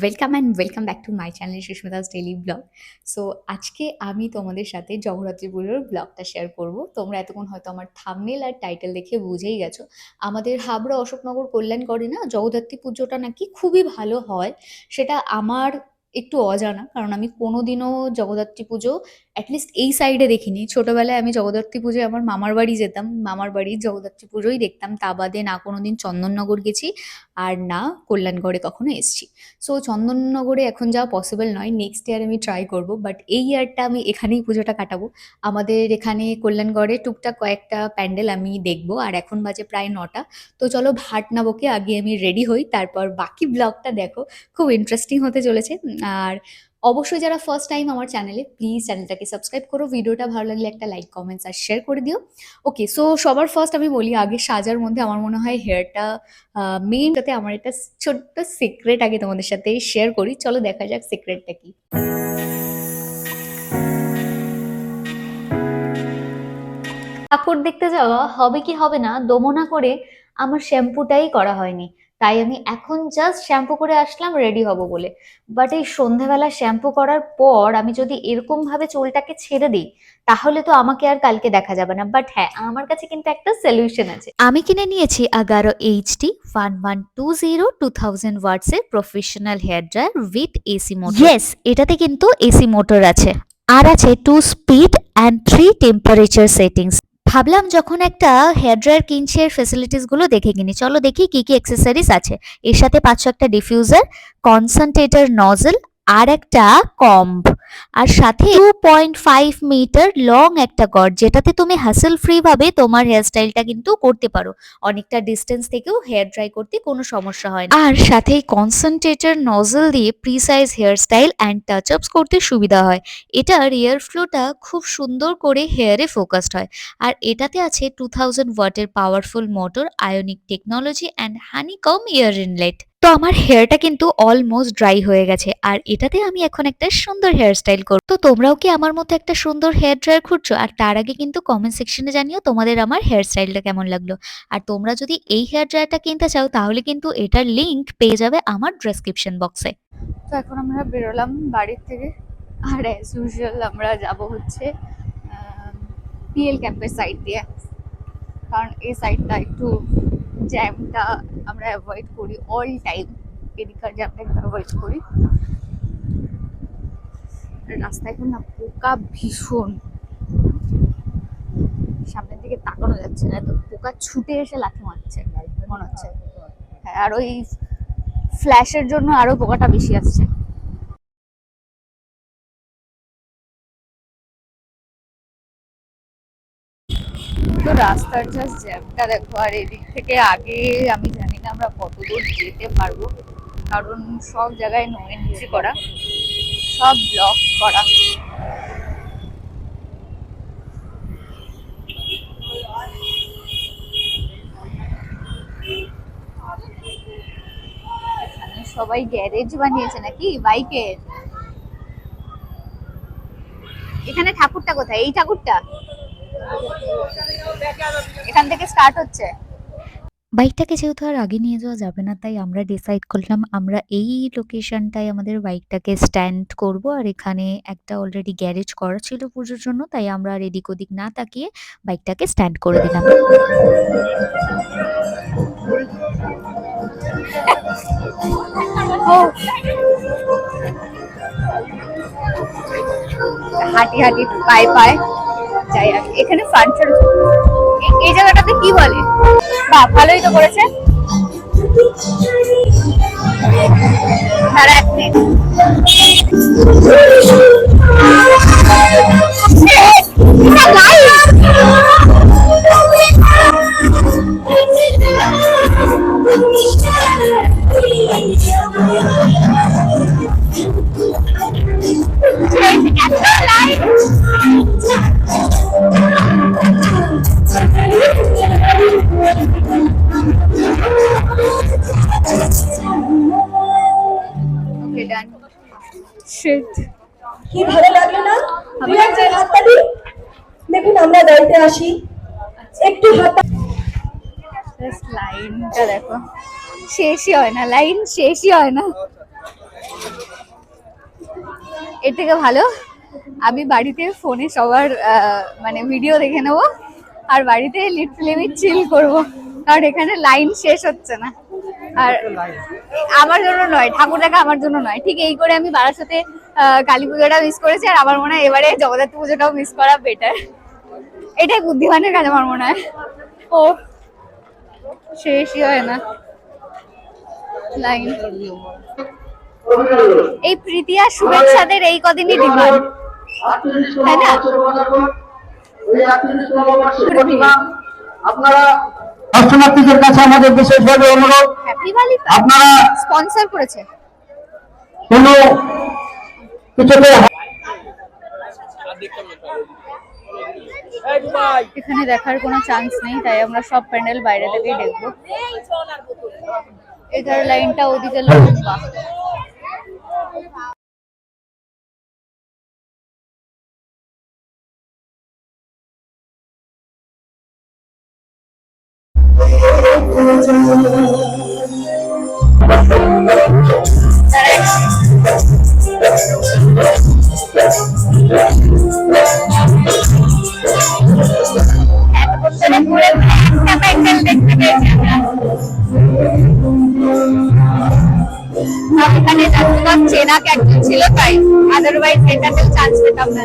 Welcome and welcome back to my channel Susmita's daily blog so আজকে আমি তোমাদের সাথে জগরাত্রি পুজোর ব্লগটা শেয়ার করব। তোমরা এতক্ষণ হয়তো আমার থামনেল আর টাইটেল দেখে বুঝেই গেছো। আমাদের হাবড়া অশোকনগর কল্যাণ করে না, জগদ্ধাত্রী পুজোটা নাকি খুবই ভালো হয়। সেটা আমার একটু অজানা, কারণ আমি কোনোদিনও জগদ্ধাত্রী পুজো অ্যাটলিস্ট এই সাইডে দেখিনি। ছোটবেলায় আমি জগদ্ধাত্রী পুজোয় আমার মামার বাড়ি যেতাম। মামার বাড়ির জগদ্ধাত্রী পুজোই দেখতাম। তা বাদে না কোনোদিন চন্দননগর গেছি আর না কল্যাণগড়ে কখনো এসছি। সো চন্দননগরে এখন যাওয়া পসিবল নয়। নেক্সট ইয়ার আমি ট্রাই করব বাট এই ইয়ারটা আমি এখানেই পুজোটা কাটাবো। আমাদের এখানে কল্যাণগড়ে টুকটাক কয়েকটা প্যান্ডেল আমি দেখব, আর এখন বাজে প্রায় নটা। তো চলো ভাট না বকে আগে আমি রেডি হই, তারপর বাকি ব্লগটা দেখো। খুব ইন্টারেস্টিং হতে চলেছে। আর অবশ্যই যারা ফার্স্ট টাইম আমার চ্যানেলে প্লিজ চ্যানেলটাকে সাবস্ক্রাইব করো। ভিডিওটা ভালো লাগলে একটা লাইক কমেন্টস আর শেয়ার করে দিও। ওকে সো সবার ফার্স্ট আমি বলি, আগে সাজার মধ্যে আমার মনে হয় হেয়ারটা মেইন যাতে আমার একটা ছোট্ট সিক্রেট আগে তোমাদের সাথে শেয়ার করি। চলো দেখা যাক সিক্রেটটা কি। ঠাকুর দেখতে যাওয়া হবে কি হবে না, দমনা করে আমার শ্যাম্পুটাই করা হয়নি। তাই আমি এখন জাস্ট শ্যাম্পু করে আসলাম রেডি হব বলে। বাট এই সন্ধেবেলা শ্যাম্পু করার পর আমি যদি এরকম ভাবে চুলটাকে ছেড়ে দিই তাহলে তো আমাকে আর কালকে দেখা যাবে না। বাট হ্যাঁ আমার কাছে কিন্তু একটা সলিউশন আছে। আমি কিনে নিয়েছি Agaro HD one one two zero two thousand watts এর professional hair dryer with AC motor yes এটাতে কিন্তু এসি মোটর আছে। আর আছে two speed and three temperature settings ভাবলাম যখন একটা হেয়ার ড্রায়ার কিনছি এর ফেসিলিটিসগুলো দেখে কিনি। চলো দেখি কি কি অ্যাক্সেসরিজ আছে। এর সাথে পাচ্ছ একটা ডিফিউজার কনসেন্ট্রেটর নজল আর একটা কম্ব আর সাথে two point five metre long একটা গড, যেটাতে তুমি হাসেল ফ্রি ভাবে তোমার হেয়ার স্টাইলটা কিন্তু করতে পারো। অনেকটা ডিস্টেন্স থেকেও হেয়ার ড্রাই করতে কোনো সমস্যা হয় না। আর সাথে কনসেন্ট্রেটর নজল দিয়ে precise hair style and touch ups করতে সুবিধা হয়। এটার এয়ার ফ্লোটা খুব সুন্দর করে হেয়ারে ফোকাসড হয়। আর এটাতে আছে টু থাউজেন্ড ওয়াটের powerful motor ionic technology and honeycomb air inlet তো আমার হেয়ারটা কিন্তু অলমোস্ট ড্রাই হয়ে গেছে, আর এটাতে আমি এখন একটা সুন্দর হেয়ার স্টাইল করব। তো তোমরাও কি আমার মতো একটা সুন্দর হেয়ার ড্রায়ার খুঁজছো? আর তার আগে কিন্তু কমেন্ট সেকশনে জানিও তোমাদের আমার হেয়ার স্টাইলটা কেমন লাগল। আর তোমরা যদি এই হেয়ার ড্রায়ারটা কিনতে চাও, তাহলে কিন্তু এটার লিঙ্ক পেয়ে যাবে আমার ডেসক্রিপশন বক্সে তো এখন আমরা বেরোলাম বাড়ির থেকে, আর অ্যাজ ইউজুয়াল আমরা যাব হচ্ছে পিএল ক্যাম্পের সাইড দিয়ে। কারণ এই সাইডটা একটু জ্যামটা আমরা অ্যাভয়েড করি অল টাইম এদিকার জ্যামটা একটু অ্যাভয়েড করি। আর রাস্তায় এখন না পোকা ভীষণ। সামনের দিকে তাকানো যাচ্ছে না তো পোকা ছুটে এসে লাথি মারছে, মনে হচ্ছে। হ্যাঁ আর ওই ফ্ল্যাশের জন্য আরও পোকাটা বেশি আসছে। তো রাস্তার জাস্ট জ্যামটা দেখো, আর এদিক থেকে আগে আমি জানি না আমরা কত দূর যেতে পারব, কারণ সব জায়গায় নো এন্ট্রি করা, সব ব্লক করা। সবাই গ্যারেজ বানিয়েছে নাকি? বাইকের এখানে ঠাকুরটা কোথায়? এই ঠাকুরটা? এখান থেকে স্টার্ট হচ্ছে। বাইকটাকে যেহেতু আর আগে নিয়ে যাওয়া যাবে না তাই আমরা ডিসাইড করলাম আমরা এই লোকেশনটায় আমাদের বাইকটাকে স্ট্যান্ড করব। আর এখানে একটা অলরেডি গ্যারেজ করা ছিল পুজোর জন্য তাই আমরা আর এদিক ওদিক না তাকিয়ে বাইকটাকে স্ট্যান্ড করে দিলাম। হাঁটি হাঁটি পায়ে পায়ে। যাই আমি। এখানে ফাংশন এই জায়গাটাতে কি বলে? বাহ ভালোই তো করেছে। দাঁড়া এক মিনিট শেষই হয় না লাইন শেষই হয় না। এর থেকে ভালো আমি বাড়িতে ফোনে সবার মানে ভিডিও দেখে নেব আর বাড়িতে লিট ফিল্মে চিল করব কারণ এখানে লাইন শেষ হচ্ছে না। আর আমার জন্য নয় ঠাকুর দেখা আমার জন্য নয়। ঠিক এই করে আমি বারাসাতে কালী পুজোটা মিস করেছি আর আমার মনে হয় এবারে জগদ্ধাত্রী পুজোটাও মিস করা বেটার এটাই বুদ্ধিমানের কাজ আমার মনে হয়। ও শেষই হয় না। লাইন এই প্রীতি আর শুভেচ্ছাদের এই কদিনই ডিমান্ড তাই না? আপনারা দর্শনার্থীদের কাছে আমাদের বিশেষভাবে অনুরোধ হ্যাপি দিওয়ালি আপনারা স্পন্সর করেছে। কোনো কিছুতে এখানে দেখার কোনো চান্স নেই তাই আমরা সব প্যান্ডেল বাইরে থেকেই দেখব। এটার লাইনটা ওদিকে লম্বা পুরো একটা প্যান্ডেল দেখতে পেয়েছি আমরা এখানে যতক্ষণ চেনা একজন ছিল তাই আদারওয়াইজ এটাতে চান্স পেতাম না।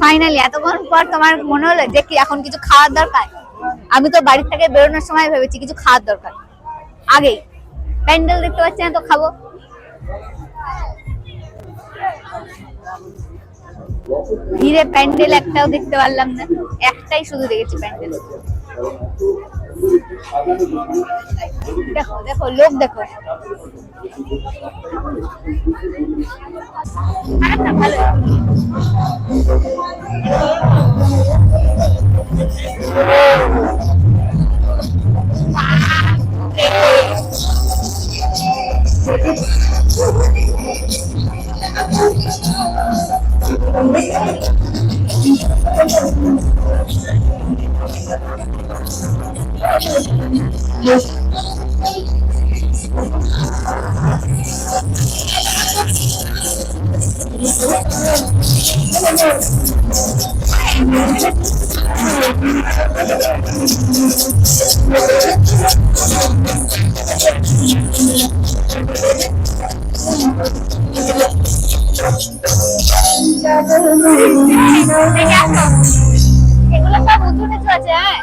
ফাইনালি এতক্ষণ পর তোমার মনে হলো যে কি এখন কিছু খাওয়ার দরকার? আমি তো বাড়ি থেকে বেরোনোর সময় ভেবেছি কিছু খাওয়ার দরকার। আগেই প্যান্ডেল দেখতে পাচ্ছি না তো খাব। ধীরে প্যান্ডেল একটাও দেখতে পারলাম না। একটাই শুধু দেখেছি প্যান্ডেল। দেখো দেখো, লোক দেখো। খারাপ না ভালো এগুলো সব উঁচু নিচু আছে হ্যাঁ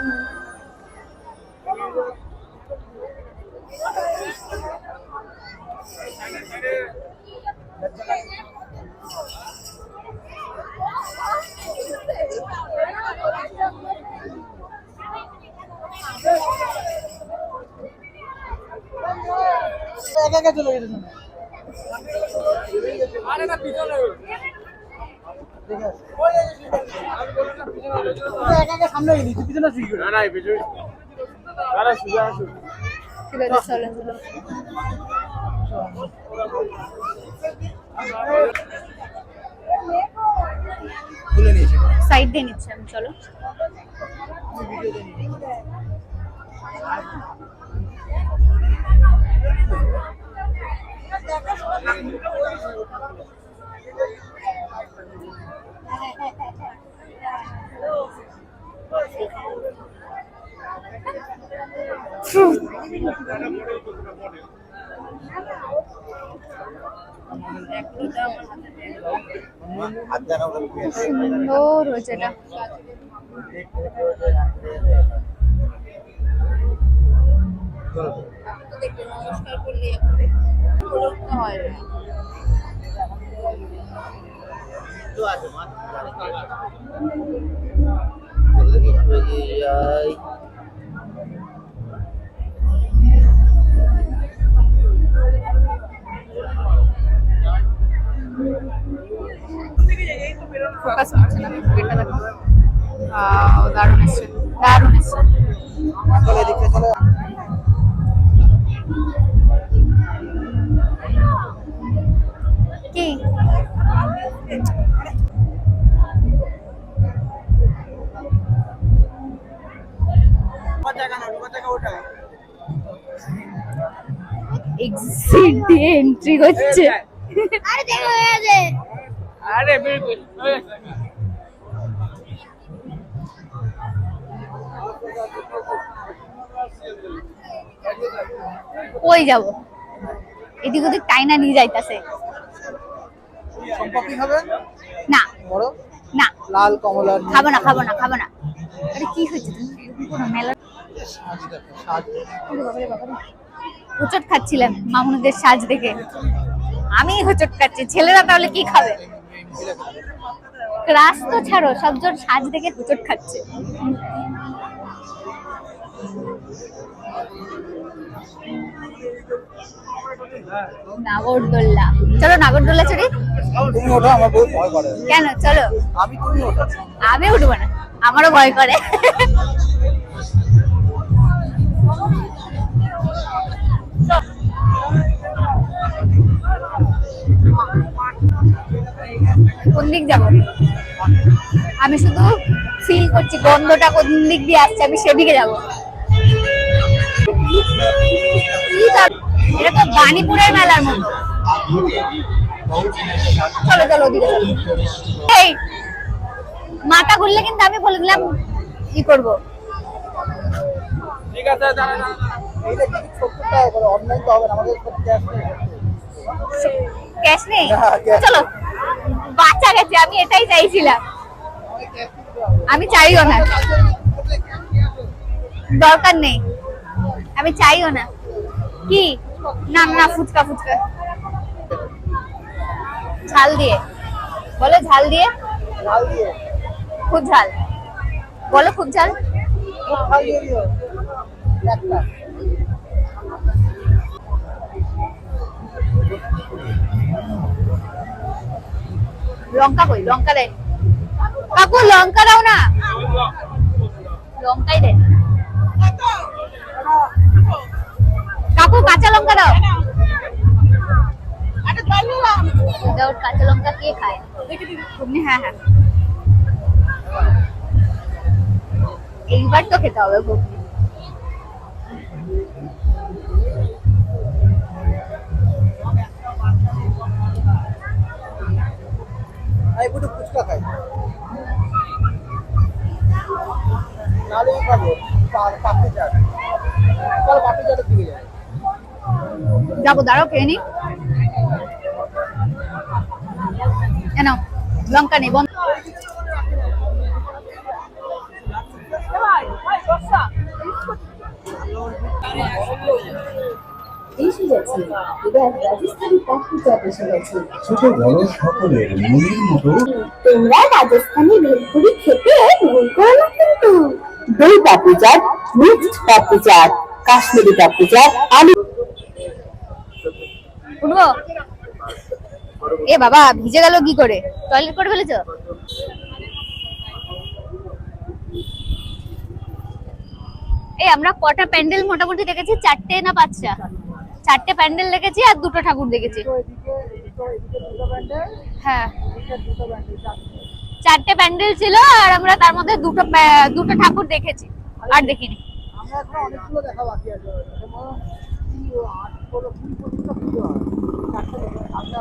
ঠিক আছে চলো চলো সাইড দিয়ে নিচ্ছি আমি চলো। সুন্দর হয়েছে এটা। নমস্কার করলে হয় না তো আছে এটা দেখো আহ, দারুণ এসছে দারুণ এসছে কি এক্সিট এন্ট্রি করছে আরে দেখো আরে বিলকুল। কই যাব। এদিক ওদিক টাইনা নিয়ে যাইতাছে। সম্পত্তি খাবে না। বড়? না। লাল কমলা খাব না খাব না খাব না। আরে কি হয়েছে? তুমি মেলা সাজ দেখো সাজ। বাবা রে বাবা হোচট খাচ্ছিলাম মামুনুদের সাজ দেখে। আমি হোচট খাচ্ছি ছেলেরা তাহলে কি খাবে? ক্লাস তো ছাড়ো সবজন সাজ দেখে হোচট খাচ্ছে। নাগরদোল্লা। চলো নাগরদোল্লা চড়ি তুমি ওঠো আমার বউ ভয় করে। কেন? চলো। আমি তুমি ওঠো। আমি উঠবো না আমারও ভয় করে। দিক যাব। আমি শুধু ফিল করছি গন্ধটা কোন দিক দিয়ে আসছে আমি সেদিকে যাব। এটা তো বানিপুরের মেলার মতো। চলো চলো ওদিকে মাথা ঘুরলে কিন্তু আমি বলে দিলাম কি করব। ঠিক আছে ক্যাশ নেই। চলো। বাচ্চা গেছে, আমি এটাই চাইছিলাম। আমি চাইও না। দরকার নেই। আমি চাইও না। কি? না না, ফুচকা ফুচকা। ঝাল দিয়ে। বলো ঝাল দিয়ে? খুব ঝাল। বলো খুব ঝাল। লঙ্কা কই? লঙ্কা দেয় কাকু লঙ্কা দাও না। লঙ্কাই দেয় কাকু কাঁচা লঙ্কা দাও। উইদাউট কাঁচা লঙ্কা কে খায়? তুমি হ্যাঁ হ্যাঁ। এইবার তো খেতে হবে ঘুগনি দাঁড়াও খেয়ে নি। কেন? লঙ্কা নেই বন্ধ। এসে গেছে এবার রাজস্থানি পাখি চাপ এসে গেছে ছোট বড় সকলের মনের মতো। তোমরা রাজস্থানি ভেলপুরি খেতে ভুল করো না কিন্তু। দই পাপড়ি চাট মিক্সড পাপড়ি চাট কাশ্মীরি পাপড়ি চাট আলু উঠবো? এ বাবা ভিজে গেল কি করে? টয়লেট করে ফেলেছো? এই আমরা কটা প্যান্ডেল মোটামুটি দেখেছি? চারটে না পাঁচটা? চারটে প্যান্ডেল দেখেছি আর দুটো ঠাকুর দেখেছি। হ্যাঁ। চারটে। প্যান্ডেল ছিল আর আমরা তার মধ্যে দুটো দুটো ঠাকুর দেখেছি। আর দেখিনি। আমরা এখন অনেকগুলো দেখা বাকি আছে। ও আট পর্যন্ত পুজো হয় চারটে পুজো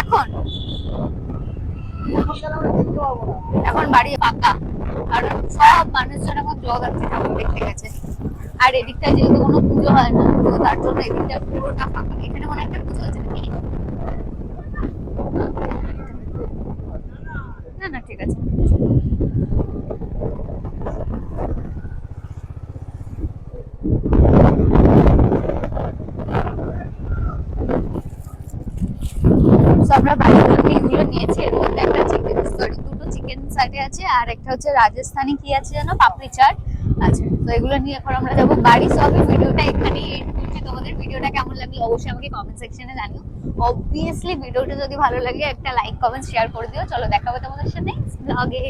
এখন? এখন বাড়ি ফাঁকা কারণ সব মানুষজন এখন জগদ্ধাত্রী ঠাকুর দেখতে গেছে। আর এদিকটা যেহেতু কোনো পুজো হয় না, তো তার জন্য এদিকটা পুরোটা ফাঁকা। এখানে কোনো একটা পুজো হচ্ছে নাকি? না না, ঠিক আছে আমরা বাড়ি এগুলো নিয়েছি, এর মধ্যে একটা চিকেন সরি দুটো চিকেন সাইডে আছে, আর একটা হচ্ছে রাজস্থানি কি আছে জানো পাপড়ি চাট। আচ্ছা তো এগুলো নিয়ে এখন আমরা যাব। বাড়ি সব ভিডিওটা এখানে এন্ড করছি তোমাদের ভিডিওটা কেমন লাগল অবশ্যই আমাকে কমেন্ট সেকশনে জানিও। অবভিয়াসলি ভিডিওটা যদি ভালো লাগে, একটা লাইক কমেন্ট শেয়ার করে দিও। চলো, দেখা হবে তোমাদের সাথে ব্লগে